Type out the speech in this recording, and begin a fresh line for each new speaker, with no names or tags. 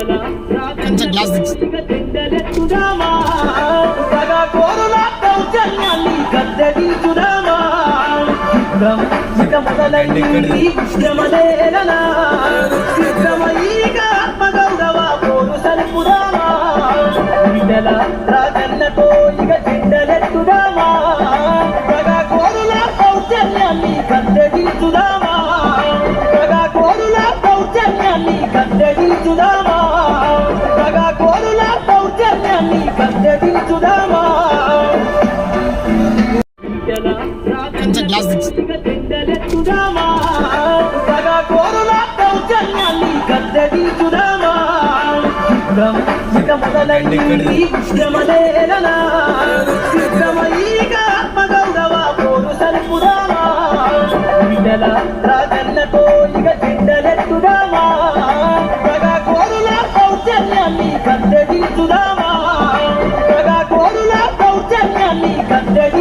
కొంచెం గ్లాస్ దించు.
చెండలెత్తుదామా సగా కోరుల దౌర్జన్యాన్ని కద్దడించుదామా సలుపుదామా విడల రాజన్నతో ఇక చెండలెత్తుదామా కోరుల దౌర్జన్యాన్ని కద్దడించుదామా